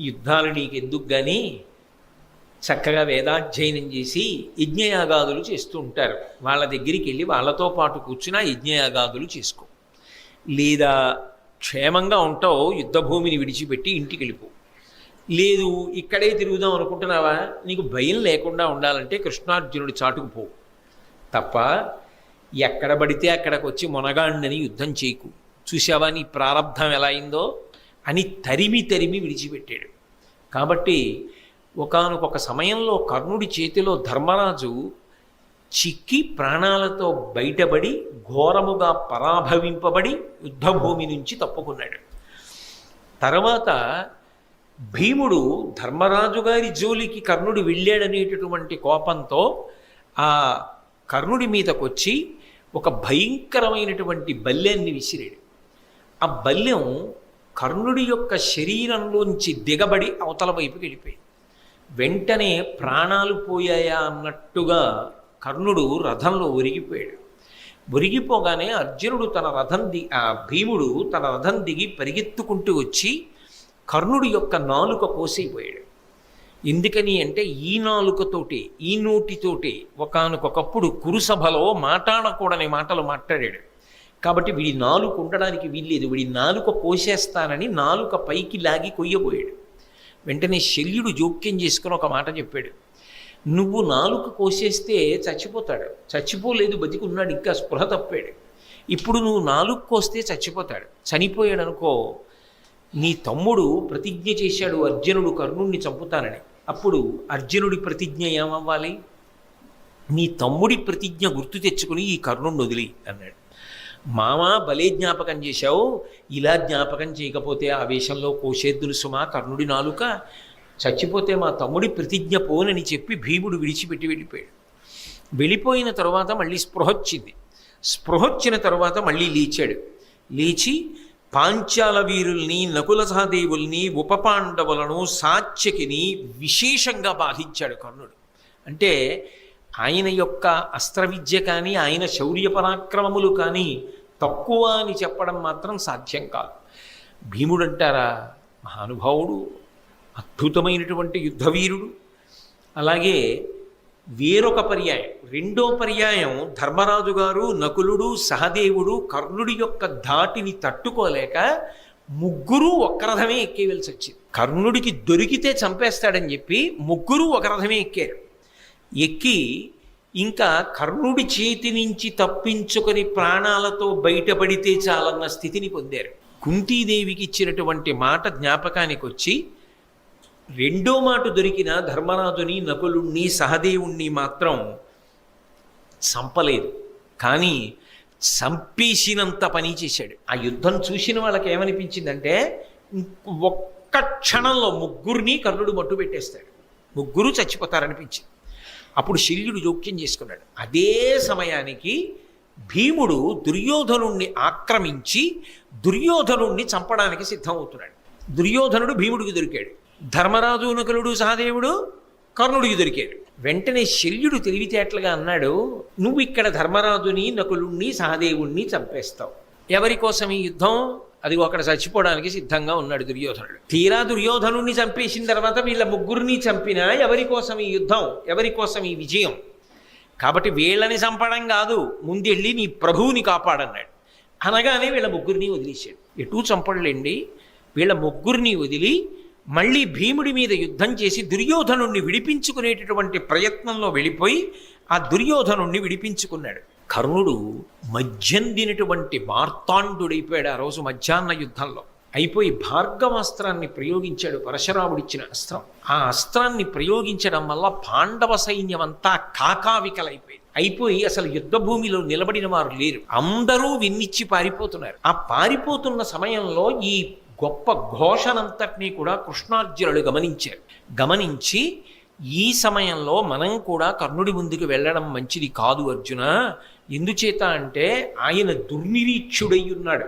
యుద్ధాలు నీకు ఎందుకు కానీ చక్కగా వేదాధ్యయనం చేసి యజ్ఞయాగాదులు చేస్తూ ఉంటారు. వాళ్ళ దగ్గరికి వెళ్ళి వాళ్ళతో పాటు కూర్చుని యజ్ఞయాగాదులు చేసుకో. లేదా క్షేమంగా ఉంటావు యుద్ధభూమిని విడిచిపెట్టి ఇంటికి వెళ్ళిపో లేదు ఇక్కడే తిరుగుదాం అనుకుంటున్నావా? నీకు భయం లేకుండా ఉండాలంటే కృష్ణార్జునుడి చాటుకు పో. తప్ప ఎక్కడ పడితే అక్కడికి వచ్చి మొనగాండని యుద్ధం చేయకు. చూసావా నీ ప్రారంధం ఎలా అయిందో? అని తరిమి తరిమి విడిచిపెట్టాడు. కాబట్టి ఒకనొక సమయంలో కర్ణుడి చేతిలో ధర్మరాజు చిక్కి ప్రాణాలతో బయటపడి ఘోరముగా పరాభవింపబడి యుద్ధభూమి నుంచి తప్పుకున్నాడు. తర్వాత భీముడు ధర్మరాజు గారి జోలికి కర్ణుడు వెళ్ళాడనేటటువంటి కోపంతో ఆ కర్ణుడి మీదకొచ్చి ఒక భయంకరమైనటువంటి బల్లెన్ని విసిరాడు. ఆ బల్యం కర్ణుడి యొక్క శరీరంలోంచి దిగబడి అవతల వైపుకి వెళ్ళిపోయింది వెంటనే ప్రాణాలు పోయాయా అన్నట్టుగా కర్ణుడు రథంలో ఒరిగిపోయాడు. ఒరిగిపోగానే అర్జునుడు తన రథం ది ఆ భీముడు తన రథం దిగి పరిగెత్తుకుంటూ వచ్చి కర్ణుడి యొక్క నాలుక కోసైపోయాడు. ఎందుకని అంటే ఈ నాలుకతోటి ఈ నోటితోటి ఒకనకొకప్పుడు కురుసభలో మాట్లాడకూడని మాటలు మాట్లాడాడు. కాబట్టి వీడి నాలుక ఉండడానికి వీల్లేదు. వీడి నాలుక కోసేస్తానని నాలుక పైకి లాగి కొయ్యబోయాడు. వెంటనే శల్యుడు జోక్యం చేసుకుని ఒక మాట చెప్పాడు. నువ్వు నాలుక కోసేస్తే చచ్చిపోతాడు. చచ్చిపోలేదు బతికున్నాడు ఇంకా స్పృహ తప్పాడు. ఇప్పుడు నువ్వు నాలుగు కోస్తే చచ్చిపోతాడు. చనిపోయాడు అనుకో నీ తమ్ముడు ప్రతిజ్ఞ చేశాడు అర్జునుడు కర్ణుణ్ణి చంపుతానని. అప్పుడు అర్జునుడి ప్రతిజ్ఞ ఏమవ్వాలి? నీ తమ్ముడి ప్రతిజ్ఞ గుర్తు తెచ్చుకుని ఈ కర్ణుణ్ణి వదిలి అన్నాడు. మామ భలే జ్ఞాపకం చేశావు. ఇలా జ్ఞాపకం చేయకపోతే ఆ వేషంలో కోసేద్దులు సుమా కర్ణుడి నాలుక చచ్చిపోతే మా తమ్ముడి ప్రతిజ్ఞ పోనని చెప్పి భీముడు విడిచిపెట్టి వెళ్ళిపోయాడు. వెళ్ళిపోయిన తర్వాత మళ్ళీ స్పృహ వచ్చింది. స్పృహ వచ్చిన తర్వాత మళ్ళీ లేచాడు. లేచి పాంచాల వీరుల్ని నకుల సహదేవుల్ని ఉపపాండవులను సాత్యకిని విశేషంగా బాధించాడు కర్ణుడు. అంటే ఆయన యొక్క అస్త్ర విద్య కానీ ఆయన శౌర్య పరాక్రమములు కానీ తక్కువ అని చెప్పడం మాత్రం సాధ్యం కాదు. భీముడు అంటారా మహానుభావుడు అద్భుతమైనటువంటి యుద్ధవీరుడు. అలాగే వేరొక పర్యాయం రెండో పర్యాయం ధర్మరాజు గారు నకులుడు సహదేవుడు కర్ణుడి యొక్క ధాటిని తట్టుకోలేక ముగ్గురు ఒక రథమే ఎక్కేవలసి వచ్చింది. కర్ణుడికి దొరికితే చంపేస్తాడని చెప్పి ముగ్గురు ఒక రథమే ఎక్కారు. ఎక్కి ఇంకా కర్ణుడి చేతి నుంచి తప్పించుకొని ప్రాణాలతో బయటపడితే చాలన్న స్థితిని పొందారు. కుంతీదేవికి ఇచ్చినటువంటి మాట జ్ఞాపకానికి వచ్చి రెండో మాట దొరికిన ధర్మరాజుని నకులుణ్ణి సహదేవుణ్ణి మాత్రం చంపలేదు. కానీ చంపేసినంత పని చేశాడు. ఆ యుద్ధం చూసిన వాళ్ళకి ఏమనిపించిందంటే ఒక్క క్షణంలో ముగ్గురిని కర్ణుడు మట్టు పెట్టేస్తాడు ముగ్గురు చచ్చిపోతారనిపించింది. అప్పుడు శల్యుడు జోక్యం చేసుకున్నాడు. అదే సమయానికి భీముడు దుర్యోధనుణ్ణి ఆక్రమించి దుర్యోధనుణ్ణి చంపడానికి సిద్ధమవుతున్నాడు. దుర్యోధనుడు భీముడికి దొరికాడు. ధర్మరాజు నకులుడు సహదేవుడు కర్ణుడికి దొరికాడు. వెంటనే శల్యుడు తెలివితేటలుగా అన్నాడు నువ్వు ఇక్కడ ధర్మరాజుని నకులుణ్ణి సహదేవుణ్ణి చంపేస్తావు. ఎవరి కోసం ఈ యుద్ధం? అది ఒకడు చచ్చిపోవడానికి సిద్ధంగా ఉన్నాడు దుర్యోధనుడు. తీరా దుర్యోధనుణ్ణి చంపేసిన తర్వాత వీళ్ళ ముగ్గురిని చంపినా ఎవరి కోసం ఈ యుద్ధం ఎవరి కోసం ఈ విజయం? కాబట్టి వీళ్ళని చంపడం కాదు ముందెళ్ళి నీ ప్రభువుని కాపాడన్నాడు. అనగానే వీళ్ళ ముగ్గురిని వదిలేశాడు. ఎటూ చంపడలేండి వీళ్ళ ముగ్గురిని వదిలి మళ్ళీ భీముడి మీద యుద్ధం చేసి దుర్యోధనుణ్ణి విడిపించుకునేటటువంటి ప్రయత్నంలో వెళ్ళిపోయి ఆ దుర్యోధనుణ్ణి విడిపించుకున్నాడు. కర్ణుడు మధ్యందినటువంటి మార్తాండుడైపోయాడు ఆ రోజు మధ్యాహ్న యుద్ధంలో. అయిపోయి భార్గవాస్త్రాన్ని ప్రయోగించాడు పరశురాముడిచ్చిన అస్త్రం. ఆ అస్త్రాన్ని ప్రయోగించడం వల్ల పాండవ సైన్యం అంతా కాకావికలైపోయింది. అయిపోయి అసలు యుద్ధ భూమిలో నిలబడిన వారు లేరు. అందరూ విన్నిచ్చి పారిపోతున్నారు. ఆ పారిపోతున్న సమయంలో ఈ గొప్ప ఘోషనంతటినీ కూడా కృష్ణార్జునుడు గమనించారు. గమనించి ఈ సమయంలో మనం కూడా కర్ణుడి ముందుకు వెళ్ళడం మంచిది కాదు అర్జున. ఎందుచేత అంటే ఆయన దుర్నిరీక్షుడై ఉన్నాడు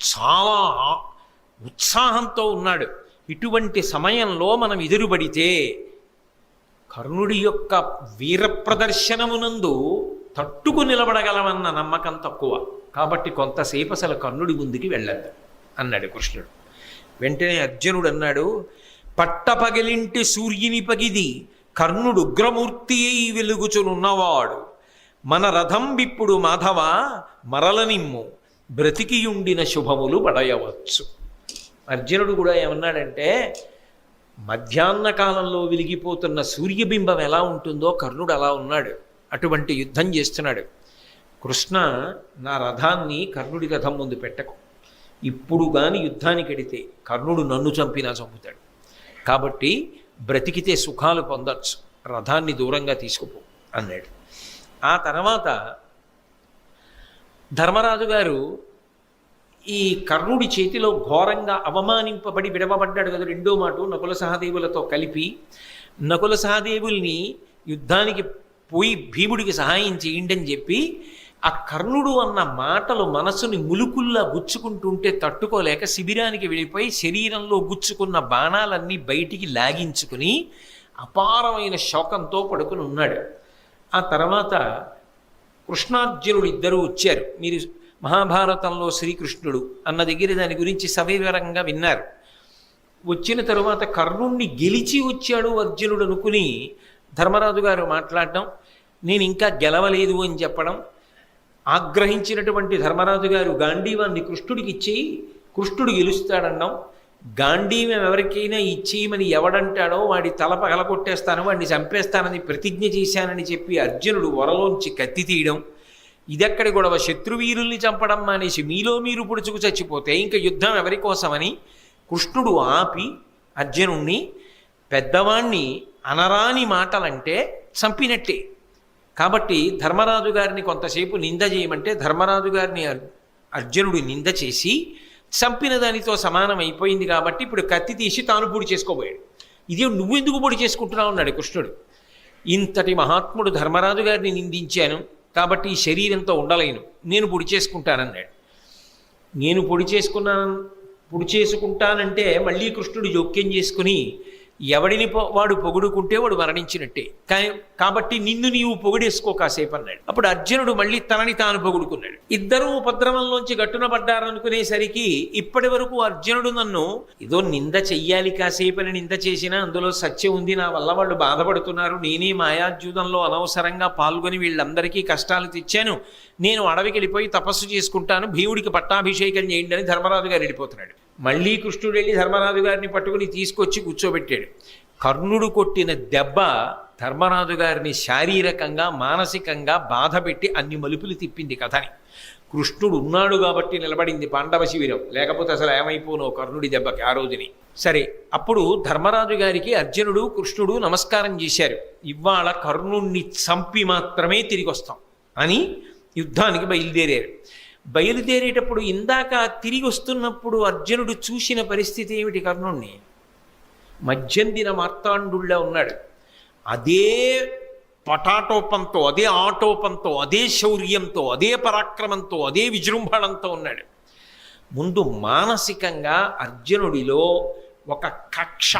చాలా ఉత్సాహంతో ఉన్నాడు. ఇటువంటి సమయంలో మనం ఎదురుబడితే కర్ణుడి యొక్క వీర ప్రదర్శనమునందు తట్టుకు నిలబడగలమన్న నమ్మకం తక్కువ. కాబట్టి కొంతసేపు అసలు కర్ణుడి ముందుకి వెళ్ళద్దు అన్నాడు కృష్ణుడు. వెంటనే అర్జునుడు అన్నాడు పట్టపగిలింటి సూర్యుని పగిది కర్ణుడు ఉగ్రమూర్తి అయి వెలుగుచునున్నవాడు. మన రథం విప్పుడు మాధవ మరలనిమ్ము బ్రతికియుండిన శుభములు పడయవచ్చు. అర్జునుడు కూడా ఏమన్నాడంటే మధ్యాహ్న కాలంలో వెలిగిపోతున్న సూర్యబింబం ఎలా ఉంటుందో కర్ణుడు అలా ఉన్నాడు. అటువంటి యుద్ధం చేస్తున్నాడు. కృష్ణ నా రథాన్ని కర్ణుడి రథం ముందు పెట్టకు. ఇప్పుడు కానీ యుద్ధానికి ఎడితే కర్ణుడు నన్ను చంపినా చంపుతాడు. కాబట్టి బ్రతికితే సుఖాలు పొందొచ్చు. రథాన్ని దూరంగా తీసుకుపో అన్నాడు. ఆ తర్వాత ధర్మరాజు గారు ఈ కర్ణుడి చేతిలో ఘోరంగా అవమానింపబడి విడవబడ్డాడు కదా రెండో మాట నకుల సహదేవులతో కలిపి. నకుల సహదేవుల్ని యుద్ధానికి పోయి భీముడికి సహాయం చేయండి అని చెప్పి ఆ కర్ణుడు అన్న మాటలు మనసుని ములుకుల్లా గుచ్చుకుంటుంటే తట్టుకోలేక శిబిరానికి వెళ్ళిపోయి శరీరంలో గుచ్చుకున్న బాణాలన్నీ బయటికి లాగించుకుని అపారమైన శోకంతో పడుకుని ఉన్నాడు. ఆ తర్వాత కృష్ణార్జునుడు ఇద్దరూ వచ్చారు. మీరు మహాభారతంలో శ్రీకృష్ణుడు అన్న దగ్గర దాని గురించి సవివరంగా విన్నారు. వచ్చిన తరువాత కర్ణుణ్ణి గెలిచి వచ్చాడు అర్జునుడు అనుకుని ధర్మరాజు గారు మాట్లాడడం నేను ఇంకా గెలవలేదు అని చెప్పడం ఆగ్రహించినటువంటి ధర్మరాజు గారు గాంధీవాన్ని కృష్ణుడికి ఇచ్చి కృష్ణుడు గెలుస్తాడన్నాం. గాంధీవం ఎవరికైనా ఇచ్చేయమని ఎవడంటాడో వాడి తల పగలగొట్టేస్తాను వాడిని చంపేస్తానని ప్రతిజ్ఞ చేశానని చెప్పి అర్జునుడు వరలోంచి కత్తి తీయడం ఇదెక్కడి గొడవ? శత్రువీరుల్ని చంపడం మానేసి మీలో మీరు పుడుచుకు చచ్చిపోతే ఇంకా యుద్ధం ఎవరి కోసమని కృష్ణుడు ఆపి అర్జునుణ్ణి పెద్దవాణ్ణి అనరాని మాటలంటే చంపినట్టే. కాబట్టి ధర్మరాజు గారిని కొంతసేపు నింద చేయమంటే ధర్మరాజు గారిని అర్- అర్జునుడు నింద చేసి చంపిన దానితో సమానం అయిపోయింది కాబట్టి ఇప్పుడు కత్తి తీసి తాను పొడి చేసుకోబోయాడు. ఇది నువ్వెందుకు పొడి చేసుకుంటున్నావు అన్నాడు కృష్ణుడు. ఇంతటి మహాత్ముడు ధర్మరాజు గారిని నిందించాను కాబట్టి ఈ శరీరంతో ఉండలేను. నేను పొడి చేసుకుంటానన్నాడు. నేను పొడి చేసుకున్నాను పొడి చేసుకుంటానంటే మళ్ళీ కృష్ణుడు జోక్యం చేసుకుని ఎవడిని పొ- వాడు పొగుడుకుంటే వాడు మరణించినట్టే. కాబట్టి నిన్ను నీవు పొగిడేసుకో కాసేపు అన్నాడు. అప్పుడు అర్జునుడు మళ్ళీ తనని తాను పొగుడుకున్నాడు. ఇద్దరూ ఉపద్రవంలోంచి గట్టున పడ్డారనుకునేసరికి ఇప్పటి వరకు అర్జునుడు నన్ను ఏదో నింద చెయ్యాలి కాసేపని నింద చేసినా అందులో సత్యం ఉంది నా వల్ల వాళ్ళు బాధపడుతున్నారు. నేనే మాయాద్యూతంలో అనవసరంగా పాల్గొని వీళ్ళందరికీ కష్టాలు తెచ్చాను. నేను అడవికి వెళ్ళిపోయి తపస్సు చేసుకుంటాను. భీముడికి పట్టాభిషేకం చేయండి అని ధర్మరాజు గారు వెళ్ళిపోతున్నాడు. మళ్ళీ కృష్ణుడు వెళ్ళి ధర్మరాజు గారిని పట్టుకుని తీసుకొచ్చి కూర్చోబెట్టాడు. కర్ణుడు కొట్టిన దెబ్బ ధర్మరాజు గారిని శారీరకంగా మానసికంగా బాధ పెట్టి అన్ని మలుపులు తిప్పింది కథని. కృష్ణుడు ఉన్నాడు కాబట్టి నిలబడింది పాండవ శిబిరం. లేకపోతే అసలు ఏమైపోనో కర్ణుడి దెబ్బకి ఆ రోజుని. సరే అప్పుడు ధర్మరాజు గారికి అర్జునుడు కృష్ణుడు నమస్కారం చేశారు. ఇవాళ కర్ణుణ్ణి చంపి మాత్రమే తిరిగి వస్తాం అని యుద్ధానికి బయలుదేరారు. బయలుదేరేటప్పుడు ఇందాక తిరిగి వస్తున్నప్పుడు అర్జునుడు చూసిన పరిస్థితి ఏమిటి కర్ణుణ్ణి? మధ్యందిన మార్తాండుళ్ళ ఉన్నాడు. అదే పటాటోపంతో అదే ఆటోపంతో అదే శౌర్యంతో అదే పరాక్రమంతో అదే విజృంభణంతో ఉన్నాడు. ముందు మానసికంగా అర్జునుడిలో ఒక కక్ష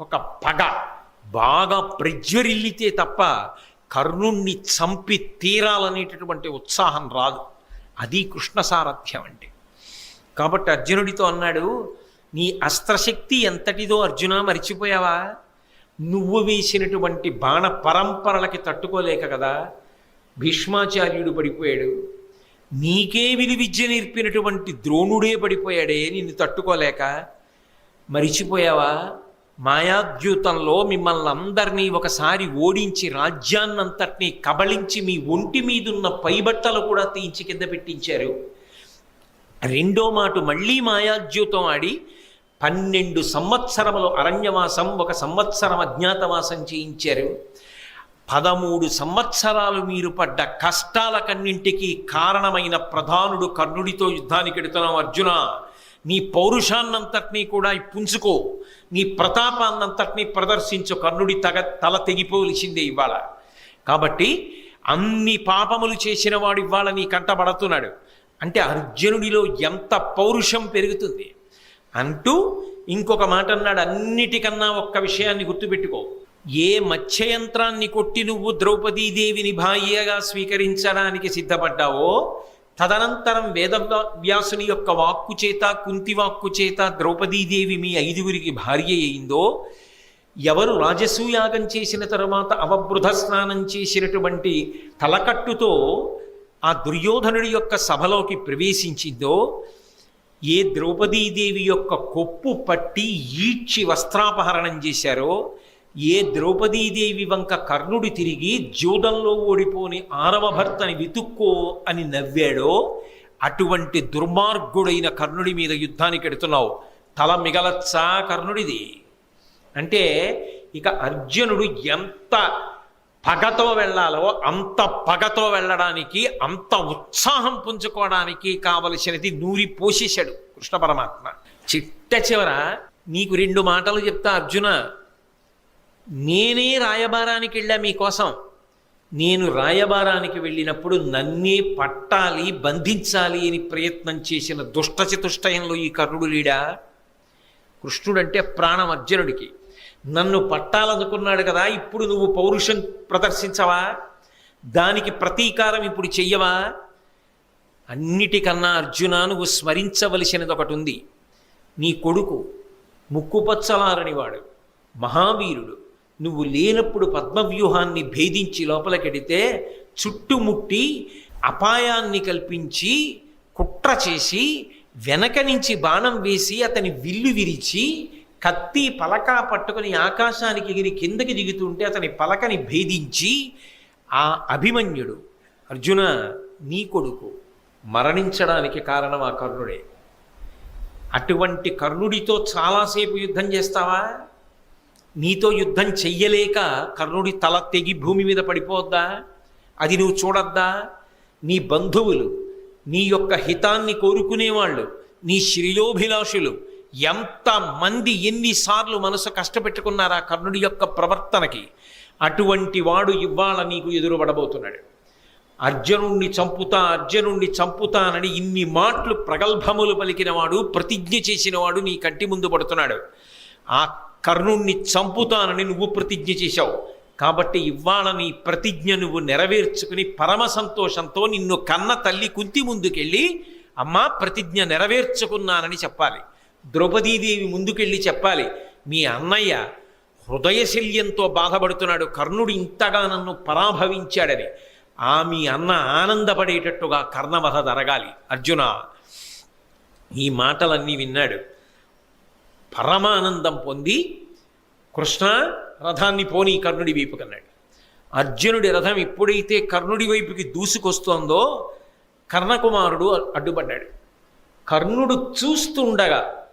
ఒక పగ బాగా ప్రజ్వరిల్లితే తప్ప కర్ణుణ్ణి చంపి తీరాలనేటటువంటి ఉత్సాహం రాదు. అది కృష్ణ సారథ్యం అంటే కాబట్టి అర్జునుడితో అన్నాడు నీ అస్త్రశక్తి ఎంతటిదో అర్జున మరిచిపోయావా? నువ్వు వేసినటువంటి బాణ పరంపరలకి తట్టుకోలేక కదా భీష్మాచార్యుడు పడిపోయాడు. నీకే విధి విద్య నేర్పినటువంటి ద్రోణుడే పడిపోయాడే నిన్ను తట్టుకోలేక. మరిచిపోయావా? మాయాద్యూతంలో మిమ్మల్ని అందరినీ ఒకసారి ఓడించి రాజ్యాన్నంతటినీ కబళించి మీ ఒంటి మీదున్న పైబట్టలు కూడా తీయించి కింద పెట్టించారు. రెండో మాట మళ్ళీ మాయాద్యూతం ఆడి పన్నెండు సంవత్సరములు అరణ్యవాసం ఒక సంవత్సరం అజ్ఞాతవాసం చేయించారు. పదమూడు సంవత్సరాలు మీరు పడ్డ కష్టాలకన్నింటికీ కారణమైన ప్రధానుడు కర్ణుడితో యుద్ధానికి ఎడుతున్నాం అర్జున. నీ పౌరుషాన్నంతటినీ కూడా పుంజుకో నీ ప్రతాపాన్నంతటినీ ప్రదర్శించు కర్ణుడి తగ తల తెగిపోవలసిందే ఇవాళ. కాబట్టి అన్ని పాపములు చేసిన వాడు ఇవాళ నీ కంటబడుతున్నాడు అంటే అర్జునుడిలో ఎంత పౌరుషం పెరుగుతుంది. అంటూ ఇంకొక మాట అన్నాడు అన్నిటికన్నా ఒక్క విషయాన్ని గుర్తుపెట్టుకో. ఏ మత్స్యయంత్రాన్ని కొట్టి నువ్వు ద్రౌపదీదేవిని భార్యగా స్వీకరించడానికి సిద్ధపడ్డావో తదనంతరం వేద వ్యాసుని యొక్క వాక్కు చేత కుంతి వాక్కు చేత ద్రౌపదీదేవి మీ ఐదుగురికి భార్య అయిందో ఎవరు రాజసూయాగం చేసిన తరువాత అవబృధ స్నానం చేసినటువంటి తలకట్టుతో ఆ దుర్యోధనుడి యొక్క సభలోకి ప్రవేశించిందో ఏ ద్రౌపదీదేవి యొక్క కొప్పు పట్టి ఈడ్చి వస్త్రాపహరణం చేశారో ఏ ద్రౌపదీదేవి వంక కర్ణుడు తిరిగి జూదంలో ఓడిపోని ఆరవ భర్తని వెతుక్కో అని నవ్వాడో అటువంటి దుర్మార్గుడైన కర్ణుడి మీద యుద్ధానికి ఎడుతున్నావు. తల మిగలచ్చా కర్ణుడిది? అంటే ఇక అర్జునుడు ఎంత పగతో వెళ్ళాలో అంత పగతో వెళ్ళడానికి అంత ఉత్సాహం పుంజుకోవడానికి కావలసినది నూరి పోషించాడు కృష్ణ పరమాత్మ. చిట్ట చివర నీకు రెండు మాటలు చెప్తా అర్జున. నేనే రాయబారానికి వెళ్ళా మీకోసం. నేను రాయబారానికి వెళ్ళినప్పుడు నన్నే పట్టాలి బంధించాలి అని ప్రయత్నం చేసిన దుష్ట చతుష్టయంలో ఈ కర్ణుడు లేడా? కృష్ణుడంటే ప్రాణం అర్జునుడికి. నన్ను పట్టాలనుకున్నాడు కదా ఇప్పుడు నువ్వు పౌరుషం ప్రదర్శించవా? దానికి ప్రతీకారం ఇప్పుడు చెయ్యవా? అన్నిటికన్నా అర్జున నువ్వు స్మరించవలసినది ఒకటి ఉంది నీ కొడుకు ముక్కుపచ్చలారనివాడు మహావీరుడు. నువ్వు లేనప్పుడు పద్మవ్యూహాన్ని భేదించి లోపలికెడితే చుట్టుముట్టి అపాయాన్ని కల్పించి కుట్ర చేసి వెనక నుంచి బాణం వేసి అతని విల్లు విరిచి కత్తి పలక పట్టుకుని ఆకాశానికి ఎగిరి కిందకి దిగుతుంటే అతని పలకని భేదించి ఆ అభిమన్యుడు అర్జున నీ కొడుకు మరణించడానికి కారణం ఆ కర్ణుడే. అటువంటి కర్ణుడితో చాలాసేపు యుద్ధం చేస్తావా? నీతో యుద్ధం చెయ్యలేక కర్ణుడి తల తెగి భూమి మీద పడిపోద్దా అది నువ్వు చూడద్దా? నీ బంధువులు నీ యొక్క హితాన్ని కోరుకునేవాళ్ళు నీ శ్రేయోభిలాషులు ఎంతమంది ఎన్నిసార్లు మనసు కష్టపెట్టుకున్నారా కర్ణుడి యొక్క ప్రవర్తనకి? అటువంటి వాడు ఇవాళ నీకు ఎదురుపడబోతున్నాడు. అర్జునుణ్ణి చంపుతా అర్జునుణ్ణి చంపుతానని ఇన్ని మాటలు ప్రగల్భములు పలికినవాడు ప్రతిజ్ఞ చేసినవాడు నీ కంటి ముందు పడుతున్నాడు. ఆ కర్ణుణ్ణి చంపుతానని నువ్వు ప్రతిజ్ఞ చేశావు. కాబట్టి ఇవాళ నీ ప్రతిజ్ఞ నువ్వు నెరవేర్చుకుని పరమ సంతోషంతో నిన్ను కన్న తల్లి కుంతి ముందుకెళ్ళి అమ్మా ప్రతిజ్ఞ నెరవేర్చుకున్నానని చెప్పాలి. ద్రౌపదీదేవి ముందుకెళ్ళి చెప్పాలి మీ అన్నయ్య హృదయశల్యంతో బాధపడుతున్నాడు. కర్ణుడు ఇంతగా నన్ను పరాభవించాడని. ఆ మీ అన్న ఆనందపడేటట్టుగా కర్ణవధ జరగాలి. అర్జున ఈ మాటలన్నీ విన్నాడు. పరమానందం పొంది కృష్ణ రథాన్ని పోనీ కర్ణుడి వైపు కన్నాడు అర్జునుడి రథం ఎప్పుడైతే కర్ణుడి వైపుకి దూసుకొస్తోందో కర్ణకుమారుడు అడ్డుపడ్డాడు. కర్ణుడు చూస్తుండగా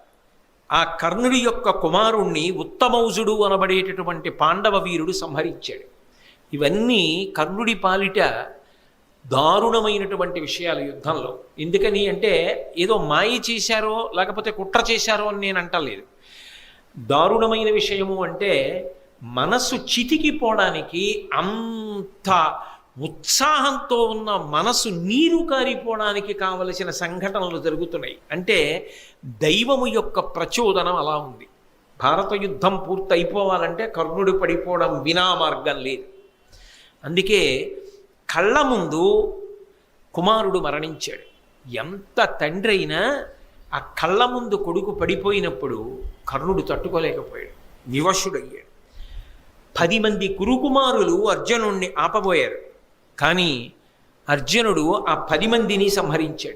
ఆ కర్ణుడి యొక్క కుమారుణ్ణి ఉత్తమౌజుడు అనబడేటటువంటి పాండవ వీరుడు సంహరించాడు. ఇవన్నీ కర్ణుడి పాలిట దారుణమైనటువంటి విషయాలు యుద్ధంలో. ఎందుకని అంటే ఏదో మాయ చేశారో లేకపోతే కుట్ర చేశారో అని నేను అంటలేదు. దారుణమైన విషయము అంటే మనసు చితికిపోవడానికి అంత ఉత్సాహంతో ఉన్న మనసు నీరు కారిపోవడానికి కావలసిన సంఘటనలు జరుగుతున్నాయి. అంటే దైవము యొక్క ప్రచోదనం అలా ఉంది. భారత యుద్ధం పూర్తయిపోవాలంటే కర్ణుడు పడిపోవడం వినా మార్గం లేదు. అందుకే కళ్ళ ముందు కుమారుడు మరణించాడు. ఎంత తండ్రి అయినా ఆ కళ్ళ ముందు కొడుకు పడిపోయినప్పుడు కర్ణుడు తట్టుకోలేకపోయాడు. వివశుడయ్యాడు పది మంది కురుకుమారులు అర్జునుణ్ణి ఆపబోయారు. కానీ అర్జునుడు ఆ పది మందిని సంహరించాడు.